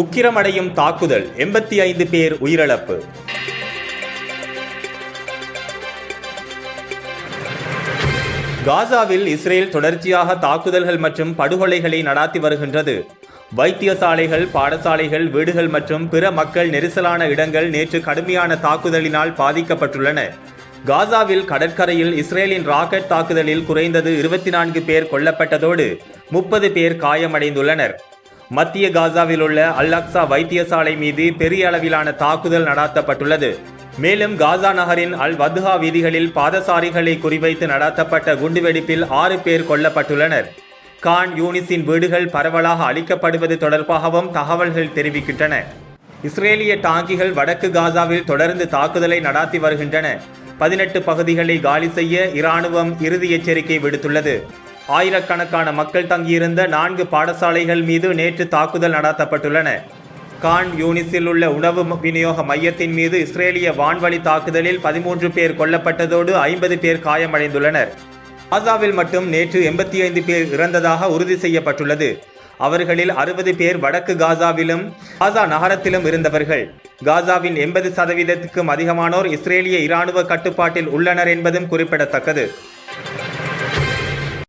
உக்கிரமடையும் தாக்குதல். எண்பத்தி ஐந்து பேர் உயிரிழப்பு. காசாவில் இஸ்ரேல் தொடர்ச்சியாக தாக்குதல்கள் மற்றும் படுகொலைகளை நடாத்தி வருகின்றது. வைத்தியசாலைகள் பாடசாலைகள் வீடுகள் மற்றும் பிற மக்கள் நெரிசலான இடங்கள் நேற்று கடுமையான தாக்குதலினால் பாதிக்கப்பட்டுள்ளன. காசாவில் கடற்கரையில் இஸ்ரேலின் ராக்கெட் தாக்குதலில் குறைந்தது இருபத்தி நான்கு பேர் கொல்லப்பட்டதோடு முப்பது பேர் காயமடைந்துள்ளனர். மத்திய காசாவில் உள்ள அல் வைத்தியசாலை மீது பெரிய அளவிலான தாக்குதல் நடாத்தப்பட்டுள்ளது. மேலும் காசா நகரின் அல் வத்ஹா வீதிகளில் பாதசாரிகளை குறிவைத்து நடாத்தப்பட்ட குண்டுவெடிப்பில் ஆறு பேர் கொல்லப்பட்டுள்ளனர். கான் யூனிஸின் வீடுகள் பரவலாக அளிக்கப்படுவது தொடர்பாகவும் தகவல்கள் தெரிவிக்கின்றன. இஸ்ரேலிய டாங்கிகள் வடக்கு காசாவில் தொடர்ந்து தாக்குதலை நடாத்தி வருகின்றன. பதினெட்டு பகுதிகளை காலி செய்ய இராணுவம் இறுதி எச்சரிக்கை விடுத்துள்ளது. ஆயிரக்கணக்கான மக்கள் தங்கியிருந்த நான்கு பாடசாலைகள் மீது நேற்று தாக்குதல் நடத்தப்பட்டுள்ளன. கான் யூனிஸில் உள்ள உணவு விநியோக மையத்தின் மீது இஸ்ரேலிய வான்வழி தாக்குதலில் பதிமூன்று பேர் கொல்லப்பட்டதோடு ஐம்பது பேர் காயமடைந்துள்ளனர். காசாவில் மட்டும் நேற்று எண்பத்தி ஐந்து பேர் இறந்ததாக உறுதி செய்யப்பட்டுள்ளது. அவர்களில் அறுபது பேர் வடக்கு காசாவிலும் காசா நகரத்திலும் இருந்தவர்கள். காசாவின் எண்பது சதவீதத்துக்கும் அதிகமானோர் இஸ்ரேலிய இராணுவ கட்டுப்பாட்டில் உள்ளனர் என்பதும் குறிப்பிடத்தக்கது.